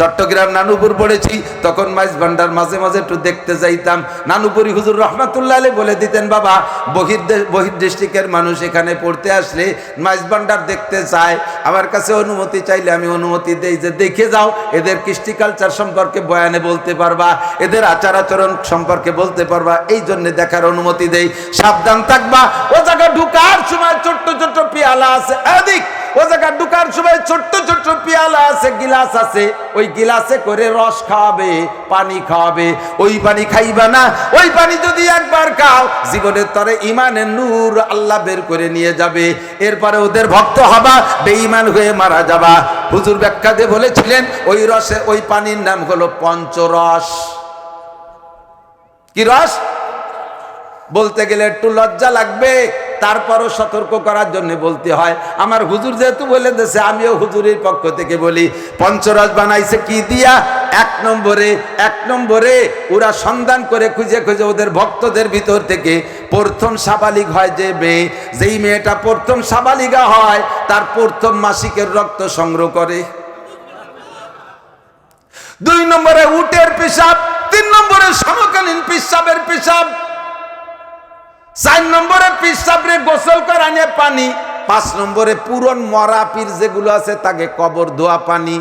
চট্টগ্রাম নানুপুর পড়েছি, তখন মাইজ ভান্ডার মাঝে মাঝে একটু দেখতে যাইতাম। নানুপুরি হুজুর রহমাতুল্লাহ আলী বলে দিতেন, বাবা, বহির বহির ডিস্ট্রিক্টের মানুষ এখানে পড়তে আসলে মাইজ ভান্ডার দেখতে চায়। আমার কাছে অনুমতি চাইলে আমি অনুমতি দেই যে দেখে যাও, এদের কৃষ্টি কালচার সম্পর্কে বয়ানে বলতে পারবা, এদের আচার আচরণ সম্পর্কে বলতে পারবা, এই জন্য দেখার অনুমতি দেই। সাবধান থাকবা, ও জায়গা ঢুকার সময় ছোট্ট ছোট্ট পিয়ালা আছে। এদিক ও জায়গা ঢুকার সময় ছোট্ট ছোট্ট পিয়ালা আছে, গিলাস আছে। ওই গিলাসে করে রস খাওয়াবে, পানি খাওয়াবে। ওই পানি খাইবা না, ওই পানি যদি একবার খাও, জীবনের তরে ইমানের নূর আল্লাহ বের করে নিয়ে যাবে। এরপরে ওদের ভক্ত হবা, বেঈমান হয়ে মারা যাবা। হুজুর ব্যাখ্যা দিয়ে বলেছিলেন, ওই রসে ওই পানির নাম হলো পঞ্চরস। কি রস? বলতে গেলে একটু লজ্জা লাগবে। তারপরও সতর্ক করার জন্য বলতে হয়। আমার হুজুর যেহেতু বলে দিয়েছে, আমিও হুজুরের পক্ষ থেকে বলি, পঞ্চরস বানাইছে কি দিয়া? এক নম্বরে এক নম্বরে ওরা সন্ধান করে খুঁজে খুঁজে ওদের ভক্তদের ভিতর থেকে প্রথম সাবালিক হয় যে মেয়ে। যেই মেয়েটা প্রথম সাবালিকা হয়, তার প্রথম মাসিকের রক্ত সংগ্রহ করে। দুই নম্বরে উটের পেশাব, তিন নম্বরে সমকালীন পেশাবের পেশাব। চার নম্বরে পিসাবরে গোসল করানে পানি, পাঁচ নম্বরে পুরন মরা পীর যেগুলো আছে তাকে কবর ধোয়া পানি।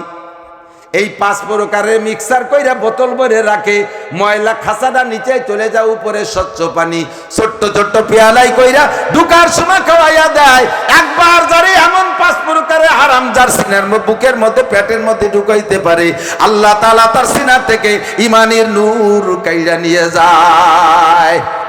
এই পাঁচ প্রকারের মিক্সার কইরা বোতল ভরে রাখে, ময়লা খাসাটা নিচে চলে যায় উপরে স্বচ্ছ পানি। ছোট্ট ছোট্ট পেয়ালাই কইরা ঢুকার সময় খাওয়াইয়া দেয়। একবার যারে এমন পাঁচ প্রকারের হারাম, যার সিনার বুকের মধ্যে, পেটের মধ্যে ঢুকাইতে পারে, আল্লাহ তাআলা তার সিনা থেকে ইমানের নূর কাইরা নিয়ে যায়।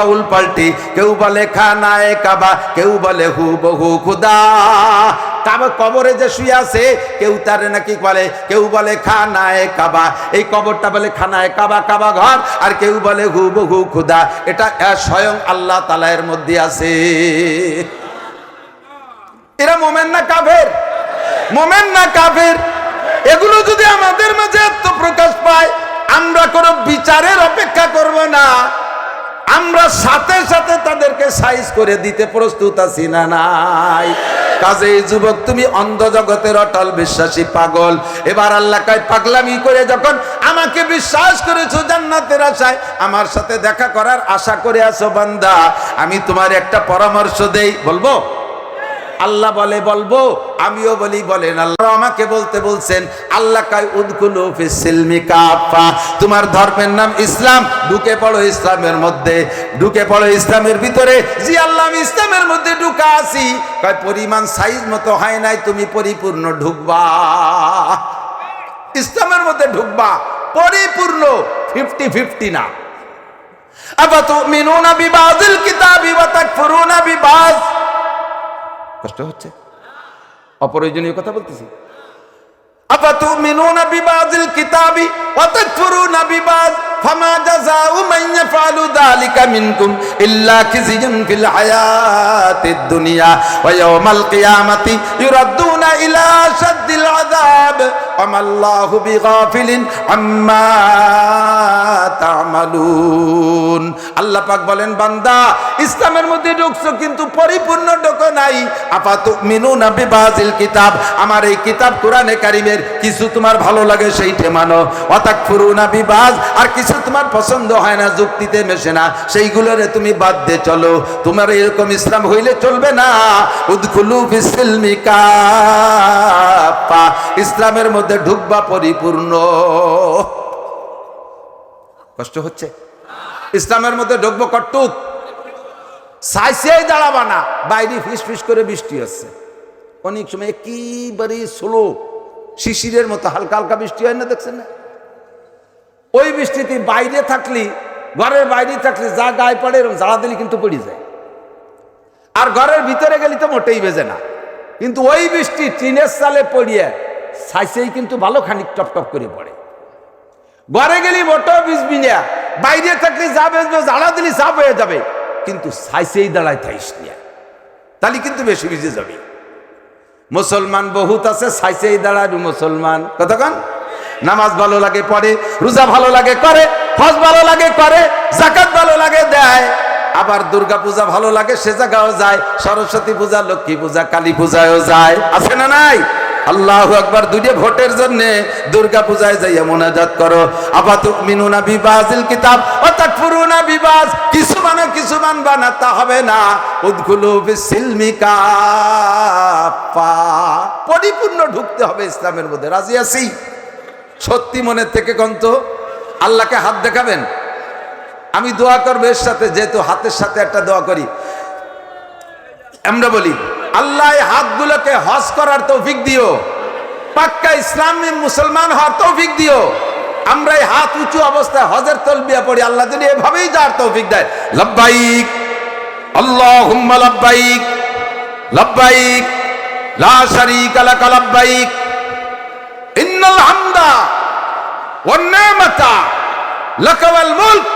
বাউল পাল্টি। কেউ বলে খানায় কাবা, কেউ বলে হু বহু খুদা। কাবা কবরে যে শুয়ে আছে, কেউ তারে নাকি বলে, কেউ বলে খানায় কাবা। এই কবরটা বলে খানায় কাবা কাবা ঘর, আর কেউ বলে হু বহু খুদা। এটা স্বয়ং আল্লাহ তালায়ের মধ্যে আছে। এরা মোমেন না কাফের? মোমেন না কাফের? এগুলো যদি আমাদের মাঝে আত্মপ্রকাশ পায়, আমরা কোনো বিচারের অপেক্ষা করব না। আমরা সাথে সাথে তাদেরকে সাইজ করে দিতে প্রস্তুত আছি না নাই? কাজে এই যুবক, তুমি অন্ধ জগতের অটল বিশ্বাসী পাগল। এবার আল্লাহ কয়, পাগলামি করে যখন আমাকে বিশ্বাস করেছ জান্নাতের আশায়, আমার সাথে দেখা করার আশা করে আছো বান্দা। আমি তোমার একটা পরামর্শ দেই, বলব? আল্লাহ বলে, বলব, আমিও বলি, বলেন আল্লাহ। আমাকে বলতে বলছেন, আল্লাহ কাই কাফা। তোমার ধর্মের নাম ইসলাম, ঢুকে পড়ো ইসলামের মধ্যে, ঢুকে পড়ো ইসলামের ভিতরে। জি আল্লাহ, আমি ইসলামের মধ্যে ঢুকা আছি। কয়, পরিমাণ সাইজ মতো হয় নাই, তুমি পরিপূর্ণ ঢুকবা। ইসলামের মধ্যে ঢুকবা, পরিপূর্ণ ফিফটি ফিফটি না। আফাতুমিনুনা বিবাযিল কিতাবি ওয়া তাকফুরুনা বিবায কষ্ট হচ্ছে অপ্রয়োজনীয় কথা বলতেছি أفتؤمنون ببعض الكتاب وتكفرون ببعض فما جزاء من يفعل ذلك منكم إلا خزي في الحياة الدنيا ويوم القيامة يردون إلى আম্মা তামালুন আল্লাহ পাক বলেন, বান্দা, ইসলামের মধ্যে ঢুকছো কিন্তু পরিপূর্ণ ঢোকো নাই। আপাত মিনু না বিবাজিল কিতাব, আমার এই কিতাব কোরআনে কারিমের কিছু তোমার ভালো লাগে সেইটে মানো। অতাক ফুরু না বিবাজ, আর কিছু তোমার পছন্দ হয় না, যুক্তিতে মেশে না। সেইগুলোরে তুমি বাদ দিয়ে চলো। তোমার এরকম ইসলাম হইলে চলবে না। উদ্খুলু বিসিলমিকা ইসলামের মধ্যে ঢুকবা পরিপূর্ণ। কষ্ট হচ্ছে? ইসলামের মধ্যে ঢুকবো কটুক সাইসেই দাঁড়াবা না। বাইরে ফিস ফিস করে বৃষ্টি হচ্ছে। অনেক সময় একেবারে স্লো। শিশিরের মতো হালকা হালকা বৃষ্টি হয় না, দেখছেন না? ওই বৃষ্টিতে বাইরে থাকলি, ঘরের বাইরে থাকলে, যা গায়ে পড়ে এরকম জ্বালা দিলে কিন্তু পড়ে যায়। আর ঘরের ভিতরে গেলে তো মোটেই বেজে না। কিন্তু ওই বৃষ্টি টিনের সালে পড়িয়ে সাইসেই কিন্তু ভালো খানিক টপ টপ করে পড়ে। ঘরে গেলি মোটো বিজবি না বাইরে থাকলে যা বেসবে জ্বালা দিলি সাফ হয়ে যাবে। কিন্তু সাইসেই দাঁড়ায় থাইস নিয়া তাহলে কিন্তু বেশি ভিজে যাবে। মুসলমান বহুত আছে, সাইসেই দাঁড়ায় মুসলমান। কতক্ষণ নামাজ ভালো লাগে, পড়ে। রোজা ভালো লাগে, করে। হজ ভালো লাগে, করে। জাকাত ভালো লাগে, দেয়। আবার দুর্গা পূজা ভালো লাগে, সে জায়গাও যায়। সরস্বতী পূজা, লক্ষ্মী পূজা, কালী পূজায়ও যায়। আছে না নাই? আল্লাহ একবার দুইটা ভোটের জন্য দুর্গা পূজায় যাইয়া মোনাজাত করো। আপাত মিনুনা বিবাজিল কিতাব, অর্থাৎ পুরুনা বিবাজ, কিছু মানে কিছু মানবা না, তা হবে না। উদ্গুলো পরিপূর্ণ ঢুকতে হবে ইসলামের মধ্যে। রাজি আছি? সত্যি মনের থেকে কন্ত, আল্লাহকে হাত দেখাবেন? আমি দোয়া করব এর সাথে, যেহেতু হাতের সাথে একটা দোয়া করি। আমরা বলি আল্লাহ হাতগুলোকে হজ করার তৌফিক দিও। পাক্কা ইসলামী মুসলমান হওয়ার তৌফিক দিও। আমরা এই হাত উঁচু অবস্থায় হজের তলবিয়া পড়ি, আল্লাহ যদি এভাবেই যাওয়ার তৌফিক দেয়। লব্বাইক আল্লাহ লব্বাইক লব্বাইক, লা শারীকা লাকা লব্বাইক, ইন্নাল হামদা ওয়ান নি'মাতা লাকা ওয়াল মুলক,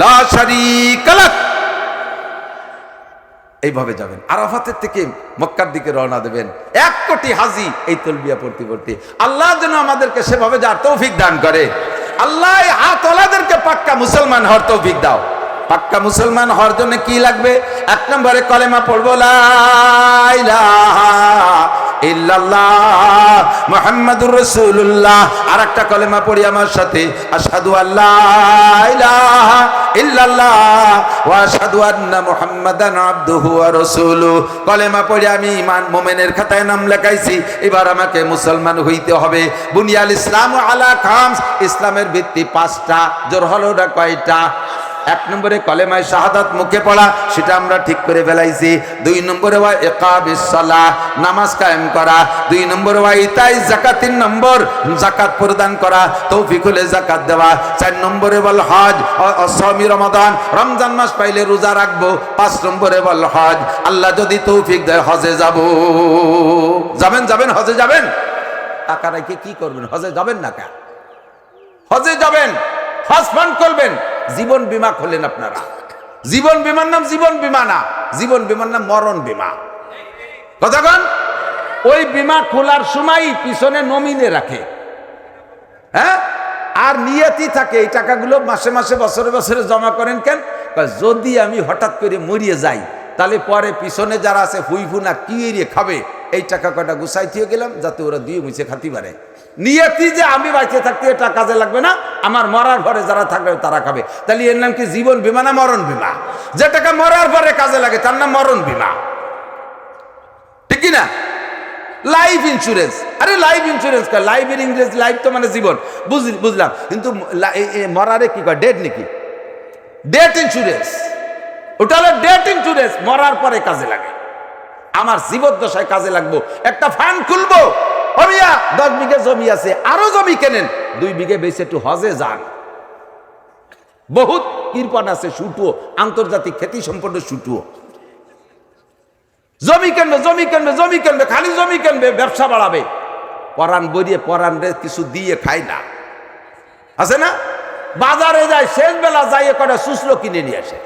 লা শারীকা লাক। এইভাবে যাবেন। আরাফাতের থেকে মক্কার দিকে রওনা দেবেন। এক কোটি হাজি এই তলবিয়া পড়তে পড়তে আল্লাহ যেন আমাদেরকে সেভাবে যার তৌফিক দান করে। আল্লাহ হাতওয়ালাদেরকে পাক্কা মুসলমান হওয়ার তৌফিক দাও। পাক্কা মুসলমান হওয়ার জন্য কি লাগবে? এক নম্বরে কলেমা পড়ব, লা ইল্লাল্লাহ, মুহাম্মাদুর রাসূলুল্লাহ। আর কলেমা পড়ি আমার সাথে। আশহাদু আল্লাহ ইলাহা ইল্লাল্লাহ কলেমা আমি নাম লেখাইছি। এবার আমাকে মুসলমান হইতে হবে। বুনিয়াল ইসলাম আলা খামস। ইসলামের ভিত্তি পাঁচটা, জোর হলো না কয়টা? এক নম্বরে কলেমায় শাহাদাত মুখে পড়া, সেটা আমরা ঠিক করে ফেলাইছি। দুই নম্বরে ওয়া ইকাবিস সালাহ, নামাজ কায়েম করা। দুই নম্বরে ওয়া ইতাই যাকাত, তিন নম্বর যাকাত প্রদান করা, তৌফিক হলে যাকাত দেওয়া। চার নম্বরে বল হজ অসমি রমাদান, রমজান মাস পাইলে রোজা রাখব। পাঁচ নম্বরে বল হজ, আল্লাহ যদি তৌফিক দেয়, হজে যাব। যাবেন যাবেন, হজে যাবেন? টাকা রেখে কি করবেন? হজে যাবেন না কা? হজে যাবেন, হজ ফান্ড করবেন। জীবন বিমা খোলেন আপনারা। জীবন বিমার নাম জীবন বিমা না, জীবন বিমার নাম মরণ বিমা। কতক্ষণ ওই বিমা খোলার সময় পিছনে নমিনে রাখে। হ্যাঁ? আর নিয়তি থাকে, এই টাকাগুলো মাসে মাসে, বছরে বছরে জমা করেন কেন? যদি আমি হঠাৎ করে মরিয়ে যাই, তাহলে পরে পিছনে যারা আছে হুইফু না কি খাবে? এই টাকা কয়টা গুছাই দিয়ে গেলাম, যাতে ওরা দিয়ে মুছে খাতি পারে নিয়তি যে আমি বাঁচে থাকতে এটা কাজে লাগবে না, আমার মরার পরে যারা থাকবে তারা খাবে। তাহলে এর নাম কি জীবন বিমা না মরণ বিমা? যে টাকা মরার পরে কাজে লাগে, তার নাম মরণ বিমা। ঠিক না লাইফ ইন্স্যুরেন্স আরে লাইফ ইন্স্যুরেন্স কয়? লাইফের ইংরেজ লাইফ তো মানে জীবন। বুঝলি বুঝলাম। কিন্তু মরারে কি কয়? ডেট নাকি? ডেট ইন্স্যুরেন্স ওটা হলো ডেট ইন্স্যুরেন্স মরার পরে কাজে লাগে। আমার জীবদ্দশায় কাজে লাগবো। একটা ফান্ড খুলবো। দশ বিঘে জমি আছে, আরও জমি কেনেন? দুই বিঘে বেশি একটু হজে যান। বহুত কৃপণ আছে, সুটুও। আন্তর্জাতিক খ্যাতি সম্পন্ন সুটুও। জমি কিনবে জমি কিনবে জমি কিনবে, খালি জমি কিনবে, ব্যবসা বাড়াবে। পরান বরিয়ে পরান রে কিছু দিয়ে খায় না। আছে না? বাজারে যায় শেষ বেলা যাইয়ে করে শুষলো কিনে নিয়ে আসে।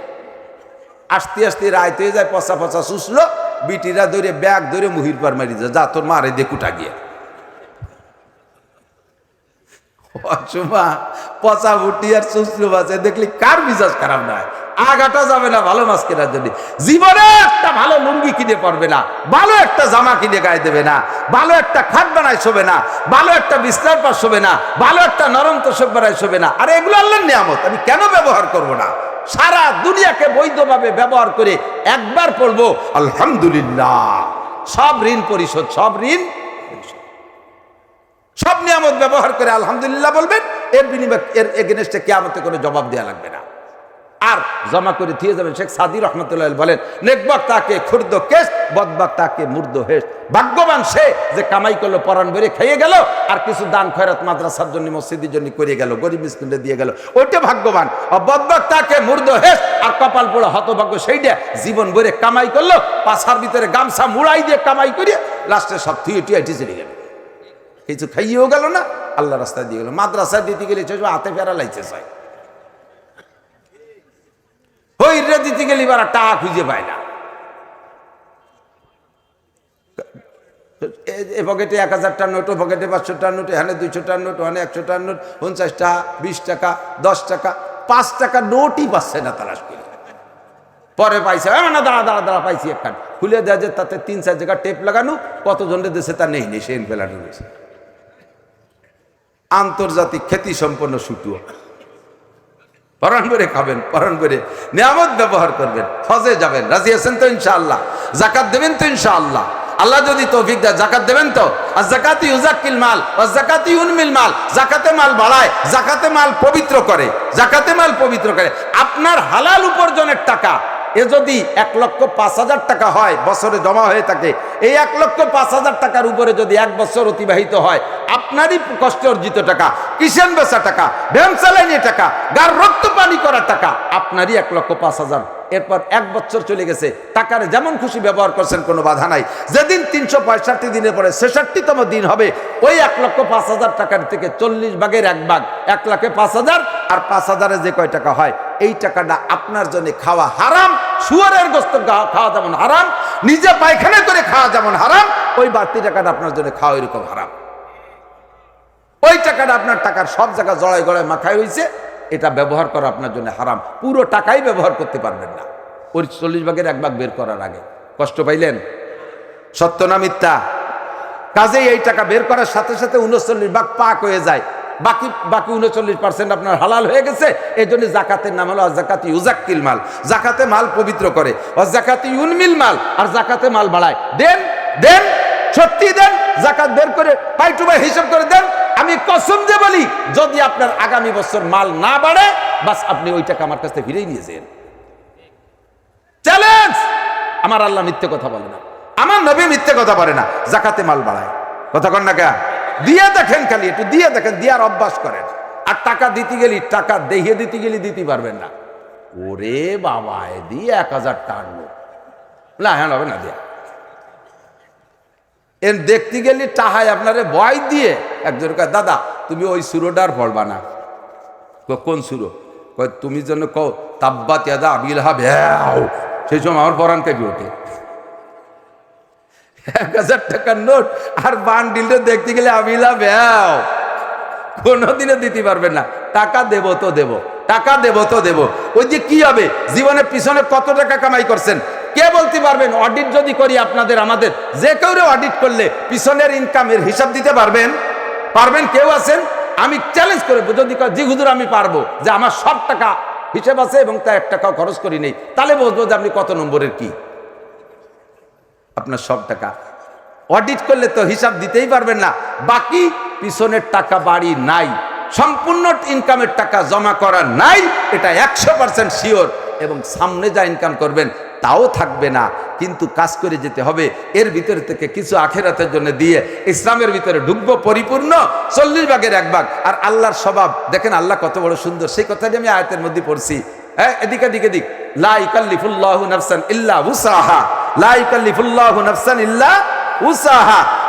আস্তে আস্তে রায় হয়ে যায়, পচা পচা শুষলো। বিটিরা ধরে ব্যাগ ধরে মুহির পার মারি যায়, যা তোর মারে দেখুটা গিয়ে। অসুমা পচা বুটি আর শুষলো বাজে, দেখলি কার মিজাজ খারাপ নয়? আগাটা যাবে না ভালো মাছ কেনার জন্য। জীবনে একটা ভালো লুঙ্গি কিনে পারবে না, ভালো একটা জামা কিনে গায়ে দেবে না, ভালো একটা খাট বানায় শোবে না, ভালো একটা বিস্তার পাশ শোবে না, ভালো একটা নরম তোষক বানায় শোবে না। আর এগুলো আল্লাহর নিয়ামত, আমি কেন ব্যবহার করব না? সারা দুনিয়াকে বৈধভাবে ব্যবহার করে একবার পড়ব, আলহামদুলিল্লাহ। সব ঋণ পরিশোধ, সব ঋণ সব নিয়ামত ব্যবহার করে আলহামদুলিল্লাহ বলবেন, এর বিনিময় এর এগেনস্টে কেয়ামতে কোনো জবাব দেওয়া লাগবে না। আর জমা করে দিয়ে যাবেন। শেখ সাদি রহমতুল্লাহ বলেন নেকবাক তাকে ক্ষুর্দ কেস বদবাক তাকে মুর্দ হেস ভাগ্যবান সে যে কামাই করল, পরাণ বেড়ে খেয়ে গেল, আর কিছু দান খয়রাত মাদ্রাসার জন্য, মসজিদের জন্য করে গেল, গরিব স্কুলে দিয়ে গেল। ওইটা ভাগ্যবান। বদবাক তাকে মুর্দ হেস আর কপাল পোড়া হতভাগ্য সেইটা জীবন ভরে কামাই করল পাশার ভিতরে গামছা মুড়াই দিয়ে কামাই করে লাস্টে সব থুয়ে টুয়ে চলে গেল। কিছু খাইয়েও গেল না আল্লাহ রাস্তায় দিয়ে গেল। মাদ্রাসায় দিতে গেলে হাতে ফেরা লাইছে চাই ওই রে দিতে গেলে এবার টাকা খুঁজে পায় না। এ- পকেটে এক হাজারটা নোট ও পকেটে পাঁচশোটা নোট এখানে দুইশোটা নোট ওখানে একশোটা নোট পঞ্চাশ টাকা বিশ টাকা দশ টাকা পাঁচ টাকা নোটই পাচ্ছে না করে। পরে পাইছে "এ, না দাঁড়া দাঁড়া দাঁড়া পাইছি একখান। খুলে দেওয়া যে তাতে তিন চার জায়গা টেপ লাগানো কতজনের দেশে তা নেই নেই সে ফেলানো রয়েছে আন্তর্জাতিক খ্যাতি সম্পন্ন সুটুয়া পরাণ করে খাবেন পরাণ করে নিয়ামত ব্যবহার করবেন ফজে যাবেন, রাজি আছেন তো ইনশাআল্লাহ, জাকাত দেবেন তো ইনশাআল্লাহ, আল্লাহ যদি তৌফিক দেয়, জাকাত দেবেন তো? আর জাকাতি ইউজাক্কিল মাল, আর জাকাতি উনমিল মাল, জাকাতে মাল বাড়ায়, জাকাতে মাল পবিত্র করে, জাকাতে মাল পবিত্র করে, আপনার হালাল উপার্জনের টাকা এ যদি এক লক্ষ পাঁচ হাজার টাকা হয়, বছরে জমা হয়ে থাকে, এই এক লক্ষ পাঁচ হাজার টাকার উপরে যদি এক বছর অতিবাহিত হয়, আপনারই কষ্ট অর্জিত টাকা কিষান বেচা টাকা, ভ্যান চালানি টাকা গার রক্ত পানি করা টাকা, আপনারই এক লক্ষ পাঁচ হাজার। এরপর এক বছর চলে গেছে। টাকার যেমন খুশি ব্যবহার করছেন, কোনো বাধা নাই। যেদিন তিনশো পঁয়ষট্টি দিনের পরে ছেষট্টিতম দিন হবে, ওই এক লক্ষ পাঁচ হাজার টাকার থেকে চল্লিশ ভাগের এক ভাগ। এক লাখে পাঁচ হাজার, আর পাঁচ হাজারে যে কয় টাকা হয়, এই টাকাটা আপনার জন্য খাওয়া হারাম, শুয়ারের গোস্ত খাওয়া যেমন হারাম, নিজে পায়খানা করে খাওয়া যেমন হারাম, ওই বাড়তি টাকাটা আপনার জন্য খাওয়া এরকম হারাম। ওই টাকাটা আপনার টাকার সব জায়গায় জড়াই গড়ায় মাখায় হয়েছে এটা ব্যবহার করা আপনার জন্য হারাম। পুরো টাকাই ব্যবহার করতে পারবেন না। ওই চল্লিশ ভাগের এক ভাগ বের করার আগে। কষ্ট পাইলেন? সত্য না মিথ্যা? কাজেই এই টাকা বের করার সাথে সাথে উনচল্লিশ ভাগ পাক হয়ে যায়। বাকি বাকি উনচল্লিশ পার্সেন্ট আপনার হালাল হয়ে গেছে। এই জন্য জাকাতের নাম হলো জাকাতি উজাক্কিল মাল। জাকাতে মাল পবিত্র করে। জাকাতি উনমিল মাল। আর জাকাতে মাল বাড়ায়। দেন দেন, সত্যি দেন। জাকাত বের করে পাই টু হিসাব করে দেন। আমি কসম যে বলি, যদি আপনার আগামী বছর মাল না বাড়ে, বাস আপনি ওই টাকা আমার কাছ থেকে ফিরেই নিয়েছেন চ্যালেঞ্জ আমার আল্লাহ মিথ্যে কথা বলে না। আমার নবী মিথ্যে কথা বলে না, জাকাতে মাল বাড়ায়। কথা কন না কে দিয়ে দেখেন খালি, একটু দিয়ে দেখেন দিয়ার অভ্যাস করেন। আর টাকা দিতে গেলি, টাকা দেখিয়ে দিতে গেলি, দিতে পারবেন না। ওরে বাবা দিয়ে এক হাজার টানলো না হ্যাঁ হবে না, দিয়া। এর দেখতে গেলি টাহায় আপনারে ভয় দিয়ে একজন কয়, দাদা, তুমি ওই সুরোটার পড়বা না। কোন সুরো? কয়, তুমি জন্য কও, তাব্বাত ইয়াদা আবিল হাব, হ্যাও, সেই সময় আমার পরাণ কাপি ওঠে। এক হাজার টাকার নোট আর বান্ডিলটা দেখতে গেলে আবিলা ভ্যাও কোনোদিনও দিতে পারবেন না। টাকা দেব তো দেব, টাকা দেব তো দেব। ওই যে কি হবে? জীবনের পিছনে কত টাকা কামাই করছেন? কে বলতে পারবেন? অডিট যদি করি আপনাদের, আমাদের। যে কেউ অডিট করলে পিছনের ইনকামের হিসাব দিতে পারবেন? পারবেন? কেউ আছেন? আমি চ্যালেঞ্জ করে যদি জি হুজুর, আমি পারব। যে আমার সব টাকা হিসেব আছে এবং তা এক টাকাও খরচ করি নেই। তাহলে বলব যে আপনি কত নম্বরের কি? আপনার সব টাকা। অডিট করলে তো হিসাব দিতেই পারবেন না। বাকি পিছনের টাকা বাড়ি নাই। সম্পূর্ণ ইনকামের টাকা জমা করা নাই। এটা একশো পার্সেন্ট শিওর এবং সামনে যা ইনকাম করবেন তাও থাকবে না, কিন্তু কাজ করে যেতে হবে। এর ভিতরে থেকে কিছু আখেরাতের জন্য দিয়ে ইসলামের ভিতরে ঢুকবো পরিপূর্ণ, চল্লিশ ভাগের এক ভাগ। আর আল্লাহর স্বভাব, দেখেন আল্লাহ কত বড় সুন্দর, সেই কথাটি আমি আয়তের মধ্যে পড়ছি। হ্যাঁ এদিকে দিক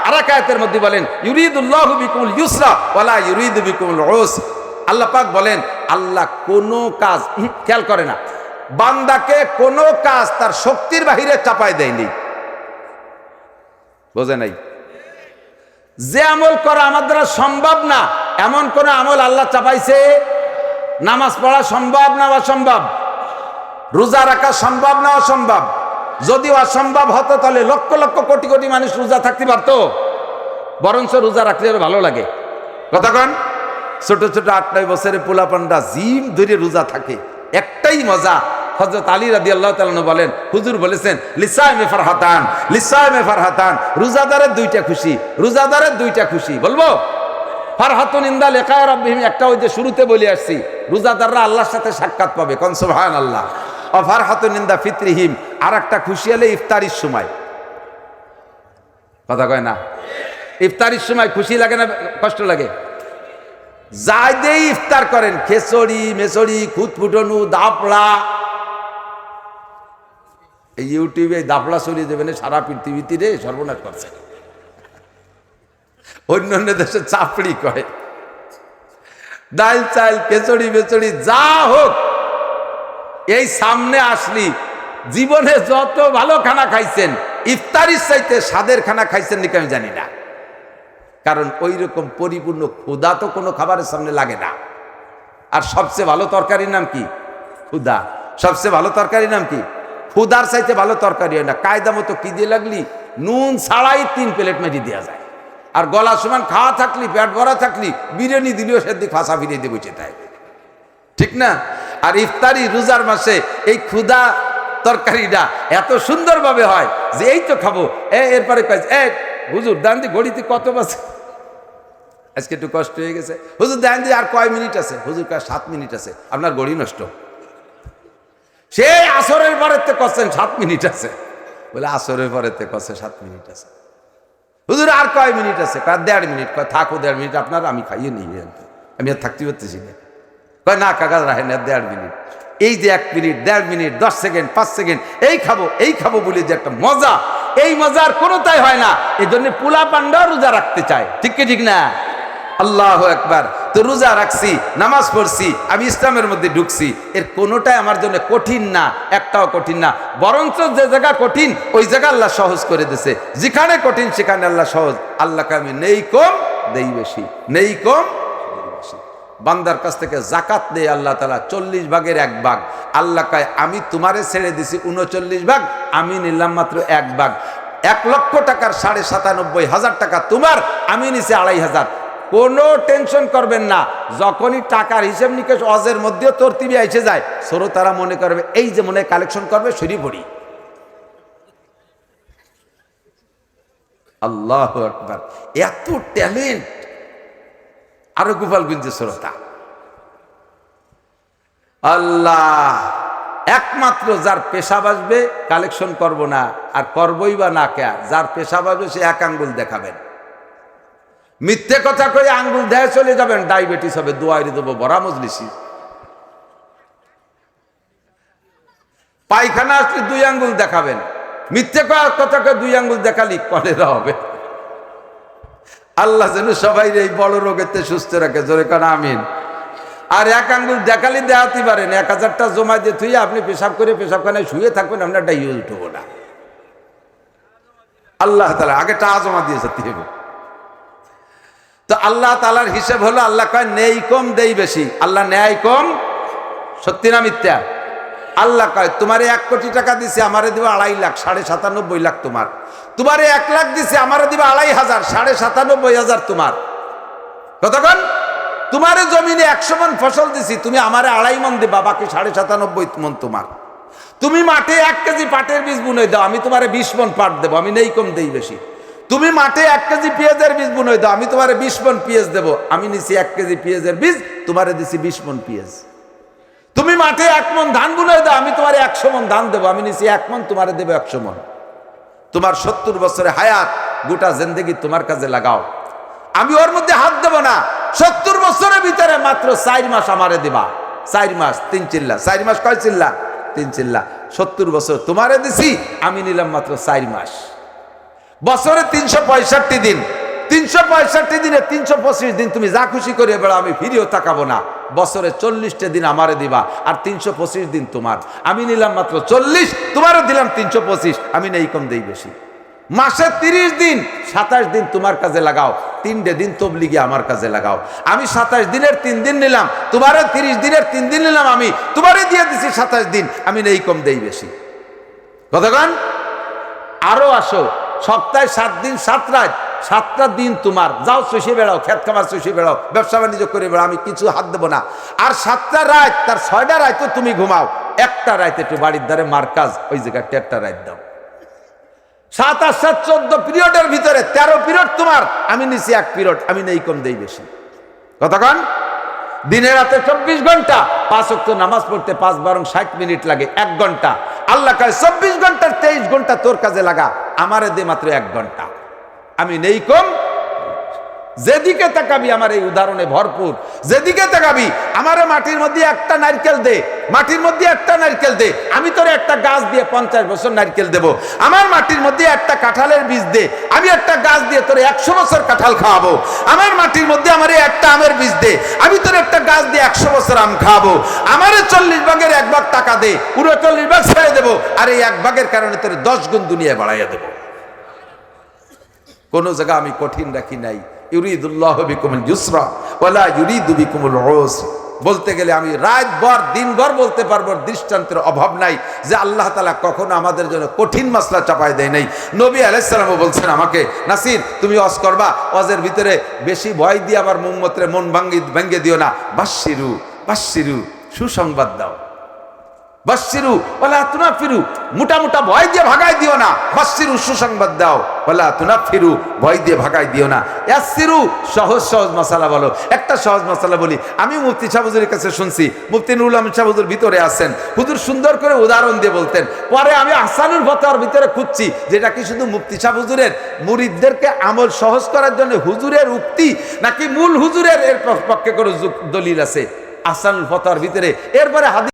আরাকায়াতের মধ্যে বলেন ওয়ালা ইউরিদু বিকুমুল উস। আল্লাহ পাক বলেন, আল্লাহ কোনো কাজ খেয়াল করে না। বান্দাকে কোনো কাজ তার শক্তির বাহিরে চাপায় দেয়নি। বোঝে নাই? যে আমল করা আমার দ্বারা সম্ভব না, এমন কোন আমল আল্লাহ চাপাইছে? নামাজ পড়া সম্ভব না অসম্ভব? রোজা রাখা সম্ভব না অসম্ভব? যদি অসম্ভব হতো তাহলে লক্ষ লক্ষ কোটি কোটি মানুষ রোজা থাকতে পারতো। বরঞ্চ রোজা রাখলে ভালো লাগে। কথা কন? ছোট ছোট আট নয় বছরের পোলাপান্ডা জিম ধরে রোজা থাকে। একটাই মজা হজরত আলী রাদি আল্লাহ তালন বলেন, হুজুর বলেছেন, লিসাইমে ফারহাতান লিসাইমে ফারহাতান রোজাদারের দুইটা খুশি রোজাদারের দুইটা খুশি। বলব? ফারহাতুন ইন্দা একটা ওই যে শুরুতে আসছি, রোজাদাররা আল্লাহর সাথে সাক্ষাৎ পাবে খুশি হলে ইফতারির সময়। কথা কয় না? ইফতারির সময় খুশি লাগে না কষ্ট লাগে? যাই দিয়ে ইফতার করেন খেসড়ি মেসড়ি খুঁতফুটনু দাপড়া এই ইউটিউবে দাপড়া ছড়িয়ে দেবেন সারা পৃথিবীতে রে সর্বনাশ করছে। অন্য অন্য দেশে চাপড়ি কয় ডাল চাল, কেচড়ি বেচড়ি, যা হোক, এই সামনে আসলি, জীবনে যত ভালো খানা খাইছেন, ইফতারির চাইতে স্বাদের খানা খাইছেন নাকি আমি জানি না। কারণ ওই রকম পরিপূর্ণ ক্ষুদা তো কোনো খাবারের সামনে লাগে না। আর সবচেয়ে ভালো তরকারির নাম কি? ক্ষুদা সবচেয়ে ভালো তরকারির নাম কি? ক্ষুদার চাইতে ভালো তরকারি হয় না। কায়দা মতো কি দিয়ে লাগলি? নুন ছাড়াই তিন প্লেট মেটি দেওয়া যায়। আর গলা সমান খাওয়া থাকলি, পেট ভরা থাকলি, বিরিয়ানি দিলেও সেদিক ফাঁসা ফিরিয়ে দিয়ে বসে তাই ঠিক না? আর ইফতারি রোজার মাসে এই ক্ষুদা তরকারিটা এত সুন্দরভাবে হয় যে এই তো খাব। এ, এরপরে কয়, এ, হুজুর, দান দি ঘড়িতে কত বাজে? আজকে একটু কষ্ট হয়ে গেছে। হুজুর, দেন দি আর কয় মিনিট আছে? হুজুর কয়, সাত মিনিট আছে। আপনার ঘড়ি নষ্ট। সেই আসরের পরেতে করছেন সাত মিনিট আছে। বলে, আসরের পরেতে করছে সাত মিনিট আছে। হুজুর, আর কয় মিনিট আছে? কয়, দেড় মিনিট। কয়, থাকো দেড় মিনিট, আপনার আমি খাইয়ে নিই। আমি আর থাকতে পারতেছি না। কয়, না কাকা রাখেন আর দেড় মিনিট। এই যে এক মিনিট, দেড় মিনিট, দশ সেকেন্ড, পাঁচ সেকেন্ড, এই খাব এই খাব বলে যে একটা মজা। এই মজার কোনোটাই হয় না। এই জন্য পোলা পান্ডাও রোজা রাখতে চায়। ঠিক কি, ঠিক না? আল্লাহ একবার তো রোজা রাখছি, নামাজ পড়ছি, আমি ইসলামের মধ্যে ঢুকছি, এর কোনোটাই আমার জন্য কঠিন না, একটাও কঠিন না। বরঞ্চ যে জায়গা কঠিন, ওই জায়গা আল্লাহ সহজ করে দিছে যেখানে কঠিন, সেখানে আল্লাহ সহজ। আল্লাহকে আমি নেই কম, দেই বেশি। নেই কম বান্দার কাছ থেকে জাকাত নেই আল্লাহ তালা চল্লিশ ভাগের এক ভাগ। আল্লাহ কায়, আমি তোমারে ছেড়ে দিছি উনচল্লিশ ভাগ, আমি নিলাম মাত্র এক ভাগ। এক লক্ষ টাকার সাড়ে সাতানব্বই হাজার টাকা তোমার, আমি নিছি আড়াই হাজার। কোনো টেনশন করবেন না। যখনই টাকার হিসেব নিকেশ অজের মধ্যেও তোর তিবি এসে যায়, শ্রোতারা মনে করবে, এই যে মনে কালেকশন করবে সরি পড়ি আল্লাহ আকবার। এত ট্যালেন্ট আরও গোপালগঞ্জের শ্রোতা। আল্লাহ! একমাত্র যার পেশা আসবে কালেকশন করব না। আর করবই বা না কে? যার পেশা আসবে, সে এক আঙ্গুল দেখাবেন। মিথ্যে কথা কই আঙ্গুল দেয় চলে যাবেন, ডায়াবেটিস হবে দোয়ারি দেবো, বড়া মজলিসি পায়খানা আসলে দুই আঙ্গুল দেখাবেন। মিথ্যে কথা কয়ে দুই আঙ্গুল দেখালি, কলেরা হবে। আল্লাহ যেন সবাই এই বড় রোগেতে সুস্থ রাখে, জোরে কান, আমিন। আর এক আঙ্গুল দেখালি দেখাতে পারেন এক হাজারটা জমা দিয়ে থুয়ে আপনি পেশাব করে পেশাবখানায় শুয়ে থাকবেন, আপনার ডাইয়ে উঠবো না। আল্লাহ তালা আগে টা জমা দিয়েছে হবে তো আল্লাহ তালার হিসেব হলো, আল্লাহ কয়, নেই কম, দেই বেশি। আল্লাহ, ন্যায় কম, সত্যি না মিথ্যা? আল্লাহ কয়, তোমারে এক কোটি টাকা দিছে, আমারে দিবে আড়াই লাখ, সাড়ে সাতানব্বই লাখ তোমার। তোমারে এক লাখ দিছে, আমারে দিবে আড়াই হাজার, সাড়ে সাতানব্বই হাজার তোমার। কতক্ষণ? তোমারে জমিনে একশো মন ফসল দিছি, তুমি আমারে আড়াই মন দিবা, বাকি সাড়ে সাতানব্বই মন তোমার। তুমি মাঠে এক কেজি পাটের বীজ বুনে দাও, আমি তোমারে বিশ মন পাট দেবো, আমি নেই কম, দেই বেশি। তুমি মাঠে এক কেজি পেঁয়াজের বীজ বুনে দাও, আমি তোমারে বিশ মন পেঁয়াজ দেবো। আমি নিছি এক কেজি পেঁয়াজের বীজ, তোমারে দিছি বিশ মন পেঁয়াজ। তুমি মাঠে এক মন ধান বুনে দাও, আমি তোমার একশো মন ধান দেবো। আমি নিছি এক মন তোমারে দেবো একশো মন তোমার সত্তর বছরে হায়াত গোটা জিন্দগি তোমার কাজে লাগাও। আমি ওর মধ্যে হাত দেবো না। সত্তর বছরের ভিতরে মাত্র চার মাস আমারে দিবা। চার মাস, তিন চিল্লা। চার মাস কয় চিল্লা? তিন চিল্লা। সত্তর বছর তোমারে দিছি, আমি নিলাম মাত্র চার মাস। বছরে তিনশো পঁয়ষট্টি দিন। তিনশো পঁয়ষট্টি দিনে তিনশো পঁচিশ দিন তুমি যা খুশি করে বেড়া আমি ফিরেও তাকাবো না। বছরে চল্লিশটা দিন আমারে দিবা আর তিনশো পঁচিশ দিন তোমার। আমি নিলাম মাত্র চল্লিশ, তোমারও দিলাম তিনশো পঁচিশ, আমি নেই কম দেই বেশি। মাসে তিরিশ দিন, সাতাশ দিন তোমার কাজে লাগাও, তিনটে দিন তবলিগে আমার কাজে লাগাও। আমি সাতাশ দিনের তিন দিন নিলাম, তোমারও তিরিশ দিনের তিন দিন নিলাম আমি তোমারে দিয়ে দিছি সাতাশ দিন, আমি নেই কম দেই বেশি। কতক্ষণ আরও আসো। সপ্তাহে সাত দিন, সাত রাত, সাতটা দিন তোমার। যাও চষে বেড়াও, খেত খাবার চষে বেড়াও, ব্যবসা বাণিজ্য করে বেড়াও, আমি কিছু হাত দেবো না। আর সাতটা রাত, তার ছয়টা রাত তুমি ঘুমাও। একটা রাত একটু বাড়ির ধারে মার্কাজ, ওই জায়গায় একটা রাত দাও। সাত, আট, সাত, চোদ্দ পিরিয়ডের ভিতরে তেরো পিরিয়ড তোমার। আমি নিচে এক পিরিয়ড, আমি নেই কম দেই বেশি। কতক্ষণ দিনের রাতে চব্বিশ ঘণ্টা, পাঁচ অক্ত নামাজ পড়তে পাঁচ বারং ষাট মিনিট লাগে, এক ঘণ্টা। আল্লাহ কায়, চব্বিশ ঘণ্টার তেইশ ঘণ্টা তোর কাজে লাগা, আমারে দে মাত্র এক ঘণ্টা। আমি নেই কম যেদিকে তাকাবি আমার এই উদাহরণে ভরপুর, যেদিকে তাকাবি, আমার মাটির মধ্যে একটা নারকেল দে, মাটির মধ্যে একটা নারকেল দে, আমি তোর একটা গাছ দিয়ে পঞ্চাশ বছর নারকেল দেব, আমার মাটির মধ্যে একটা কাঁঠালের বীজ দে, আমি একটা গাছ দিয়ে তোর একশো বছর কাঁঠাল খাওয়াবো, আমার মাটির মধ্যে আমার একটা আমের বীজ দে, আমি তোর একটা গাছ দিয়ে একশো বছর আম খাওয়াবো, আমার চল্লিশ ভাগের এক ভাগ টাকা দে, পুরো চল্লিশ ভাগ ছেড়ে দেবো, আর এই এক ভাগের কারণে তোর দশ গুণ দুনিয়া বাড়াইয়া দেবো। কোন জায়গা আমি কঠিন রাখি নাই ইউরিদুল্লাহ বিকুমুল ইউসরা ওয়ালা ইউরিদু বিকুমুল উসর বলতে গেলে আমি রাত ভর দিন ভর বলতে পারব, দৃষ্টান্তের অভাব নাই যে আল্লাহ তালা কখনো আমাদের জন্য কঠিন মশলা চাপাই দেয় নাই। নবী আলাইসালামও বলছেন আমাকে, নাসির, তুমি অস করবা? অজের ভিতরে বেশি ভয় দিয়ে আবার মোমমত্রে মন ভাঙ্গি, ভেঙ্গে দিও না। বাসিরু বাসিরু সুসংবাদ দাও। বাসিরু ওলা তুনা ফিরু মোটা মোটা ভয় দিয়ে ভাগাই দিও না। বাসিরু সুসংবাদ দাও। ওলা তুনা ফিরু ভয় দিয়ে ভাগাই দিও না। সহজ সহজ মশালা বলো। একটা সহজ মশালা বলি। আমি মুফতি কাছে শুনছি। মুফতি ভিতরে হুজুর সুন্দর করে উদাহরণ দিয়ে বলতেন। পরে আমি আসানুর ফতোয়ার ভিতরে খুঁজছি, যেটা কি শুধু মুফতি সাহুজুরের মুরিদদেরকে আমল সহজ করার জন্য হুজুরের উক্তি, নাকি মূল হুজুরের এর পক্ষে করে দলিল আছে? আসানুল ফতোয়ার ভিতরে। এরপরে হাদিস